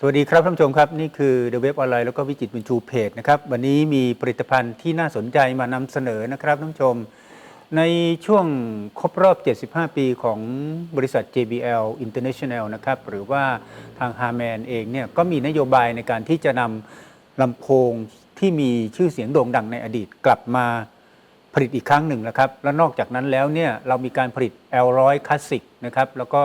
สวัสดีครับท่านผู้ชมครับ นี่คือ The Web ออนไลน์แล้วก็วิจิตบุญชูเพจนะครับวันนี้มีผลิตภัณฑ์ที่น่าสนใจมานำเสนอนะครับท่านผู้ชม ในช่วงครบรอบ 75 ปีของบริษัท JBL International นะครับหรือว่าทางฮาร์แมนเองเนี่ยก็มีนโยบายในการที่จะนำลำโพงที่มีชื่อเสียงโด่งดังในอดีตกลับมาผลิตอีกครั้งหนึ่งนะครับ แล้วนอกจากนั้นแล้วเนี่ยเรามีการผลิต L100 คลาสสิกนะครับแล้วก็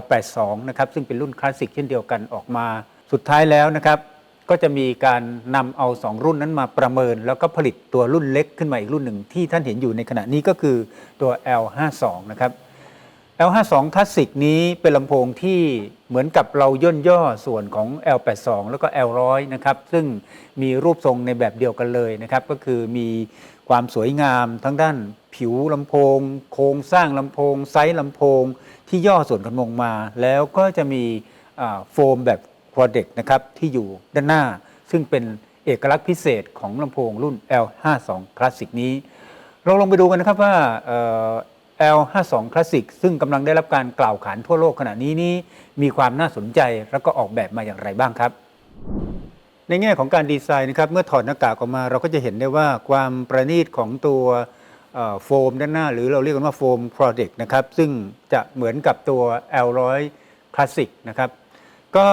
L82 นะครับซึ่งเป็นรุ่นคลาสสิกเช่นเดียวกันออกมา สุดท้ายแล้วนะครับก็จะมีการนำเอา 2 รุ่นนั้นมาประเมิน แล้วก็ผลิตตัวรุ่นเล็กขึ้นมาอีกรุ่นหนึ่งที่ท่านเห็นอยู่ในขณะนี้ก็คือตัว L52 นะครับ L52 คลาสสิกนี้เป็นลำโพงที่เหมือนกับเราย่นย่อส่วนของ L82 แล้วก็ L100 นะครับ ซึ่งมีรูปทรงในแบบเดียวกันเลยนะครับ ก็คือมีความสวยงามทั้งด้านผิวลำโพง โครงสร้างลำโพง ไซส์ลำโพง ที่ย่อส่วนกันลงมา แล้วก็จะมีโฟมแบบโปรเด็กนะครับ ที่อยู่ด้านหน้า ซึ่งเป็นเอกลักษณ์พิเศษของลำโพงรุ่น L52 คลาสสิกนี้ เราลองไปดูกันนะครับว่า L52 Classic ซึ่งกำลังได้รับการกล่าวขานทั่วโลกขณะนี้นี้มีความน่าสนใจแล้วก็ออกแบบมาอย่างไรบ้างครับ ในแง่ของการดีไซน์นะครับเมื่อถอดหน้ากากออกมาเราก็จะเห็นได้ว่าความประณีตของตัวโฟมด้านหน้า หรือเราเรียกกันว่าโฟม Product นะครับซึ่งจะเหมือนกับตัว L100 Classic นะครับก็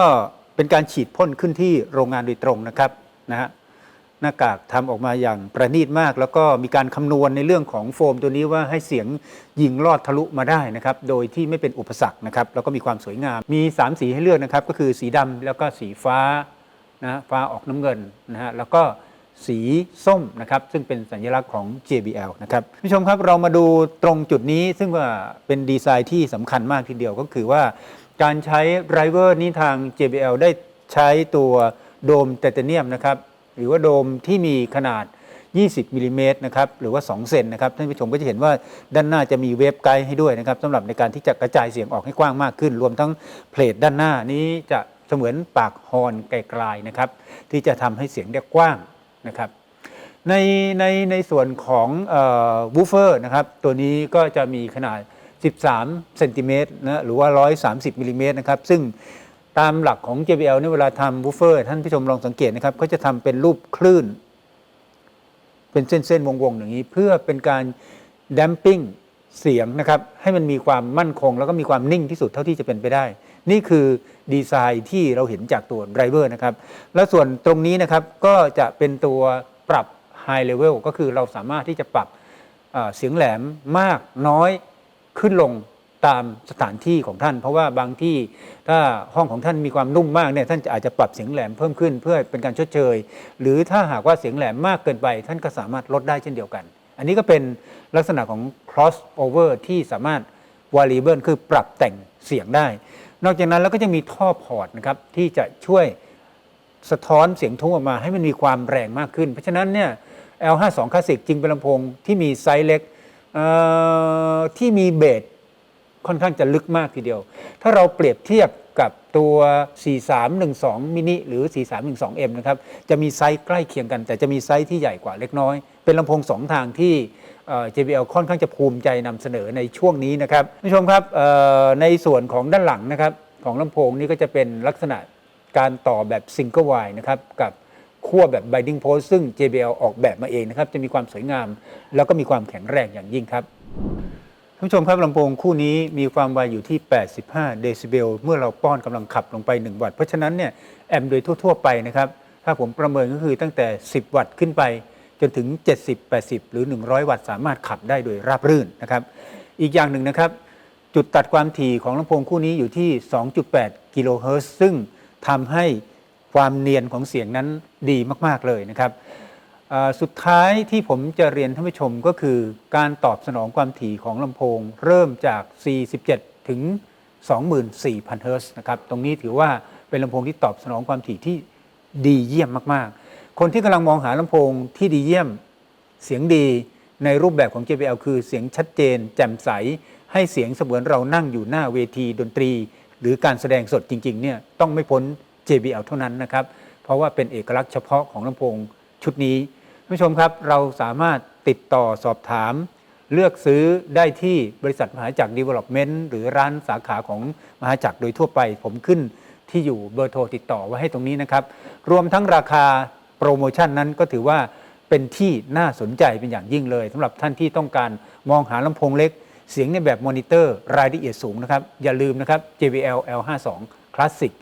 เป็นการฉีดพ่นขึ้นที่โรงงานโดยตรงนะครับนะฮะ น้ากากทำออกมาอย่างประณีตมาก แล้วก็มีการคำนวณในเรื่องของโฟมตัวนี้ว่าให้เสียงยิงลอดทะลุมาได้นะครับโดยที่ไม่เป็นอุปสรรคนะครับแล้วก็มีความสวยงามมี 3 สีให้เลือกนะครับก็คือสีดำแล้วก็สีฟ้านะฟ้าออกน้ำเงินนะฮะแล้วก็สีส้มนะครับซึ่งเป็นสัญลักษณ์ของ JBL นะครับผู้ชมครับเรามาดูตรงจุดนี้ซึ่งว่าเป็นดีไซน์ที่สำคัญมากทีเดียวก็คือว่า การใช้ไดรเวอร์นี้ทาง JBL ได้ใช้ตัวโดมไทเทเนียมนะครับ หรือว่าโดมที่มีขนาด 20มิลลิเมตรนะครับหรือว่า 2 เซนนะครับท่านผู้ชมก็จะเห็นว่าด้านหน้าจะมีเวฟไกด์ให้ด้วยนะครับสำหรับในการที่จะกระจายเสียงออกให้กว้างมากขึ้น รวมทั้งเพลทด้านหน้านี้จะเสมือนปากฮอนไกลๆนะครับที่จะทำให้เสียงได้กว้างนะครับในในในส่วนของวูฟเฟอร์นะครับตัวนี้ก็จะมีขนาด 13 เซนติเมตรนะหรือว่า 130มิลลิเมตรนะครับซึ่ง ตามหลักของ JBL เนี่เวลาทำวูฟเฟอร์ท่านผู้ชมลองสังเกตนะครับเขาจะทำเป็นรูปคลื่น เป็นเส้นๆวงๆอย่างนี้ เพื่อเป็นการด a มปิ้งเสียงนะครับให้มันมีความมั่นคง แล้วก็มีความนิ่งที่สุดเท่าที่จะเป็นไปได้ นี่คือดีไซน์ที่เราเห็นจากตัวไดรเวอร์นะครับ แล้วส่วนตรงนี้นะครับก็จะเป็นตัวปรับ High Level ก็คือเราสามารถที่จะปรับเสียงแหลมมากน้อยขึ้นลง ตามสถานที่ของท่าน เพราะว่าบางที่ถ้าห้องของท่านมีความนุ่มมากเนี่ยท่านจะอาจจะปรับเสียงแหลมเพิ่มขึ้นเพื่อเป็นการชดเชย หรือถ้าหากว่าเสียงแหลมมากเกินไป ท่านก็สามารถลดได้เช่นเดียวกัน อันนี้ก็เป็นลักษณะของ crossover ที่สามารถ variable คือปรับแต่งเสียงได้ นอกจากนั้นแล้วก็จะมีท่อพอร์ตนะครับที่จะช่วยสะท้อนเสียงทุ้งออกมาให้มันมีความแรงมากขึ้น เพราะฉะนั้นเนี่ย L52 Classic จริงเป็นลำโพงที่มีไซส์เล็กที่มีเบส ค่อนข้างจะลึกมากทีเดียว ถ้าเราเปรียบเทียบกับตัว 4312มินิหรือ 4312M นะครับ จะมีไซส์ใกล้เคียงกัน แต่จะมีไซส์ที่ใหญ่กว่าเล็กน้อย เป็นลำโพงสองทางที่ JBL ค่อนข้างจะภูมิใจนำเสนอในช่วงนี้นะครับผู้ชมครับในส่วนของด้านหลังนะครับ ของลำโพงนี้ก็จะเป็นลักษณะการต่อแบบซิงเกิลไวนะครับกับขั้วแบบ binding post ซึ่ง JBL ออกแบบมาเองนะครับ จะมีความสวยงาม แล้วก็มีความแข็งแรงอย่างยิ่งครับ ท่านผู้ชมครับลำโพงคู่นี้มีความไวอยู่ที่ 85 เดซิเบล เมื่อเราป้อนกำลังขับลงไป 1 วัตต์ เพราะฉะนั้นเนี่ยแอมโดยทั่ว ๆ ไปนะครับ ถ้าผมประเมินก็คือตั้งแต่ 10 วัตต์ขึ้นไป จนถึง 70 80 หรือ 100 วัตต์สามารถขับได้โดยราบรื่นนะครับ อีกอย่างหนึ่งนะครับ จุดตัดความถี่ของลำโพงคู่นี้อยู่ที่ 2.8 กิโลเฮิรตซ์ซึ่งทำให้ความเนียนของเสียงนั้นดีมาก ๆ เลยนะครับ สุดท้ายที่ผมจะเรียนท่านผู้ชมก็คือการตอบสนองความถี่ของลำโพง เริ่มจาก 47 ถึง 24,000 เฮิรตซ์นะครับ ตรงนี้ถือว่าเป็นลำโพงที่ตอบสนองความถี่ที่ดีเยี่ยมมากๆ คนที่กำลังมองหาลำโพงที่ดีเยี่ยมเสียงดีในรูปแบบของ JBL คือเสียงชัดเจน แจ่มใส ให้เสียงเสมือนเรานั่งอยู่หน้าเวทีดนตรี หรือการแสดงสดจริงๆเนี่ยต้องไม่พ้น JBL เท่านั้นนะครับ เพราะว่าเป็นเอกลักษณ์เฉพาะของลำโพงชุดนี้ ผู้ชมครับเราสามารถติดต่อสอบถาม เลือกซื้อได้ที่บริษัทมหาจักร Development หรือร้านสาขาของมหาจักรโดยทั่วไป ผมขึ้นที่อยู่เบอร์โทรติดต่อไว้ให้ตรงนี้นะครับ รวมทั้งราคาโปรโมชั่นนั้นก็ถือว่าเป็นที่น่าสนใจเป็นอย่างยิ่งเลยสำหรับท่านที่ต้องการมองหาลำโพงเล็ก เสียงในแบบมอนิเตอร์รายละเอียดสูงนะครับ อย่าลืมนะครับ JBL L52 Classic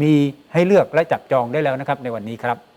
มีให้เลือกและจับจองได้แล้วนะครับในวันนี้ครับ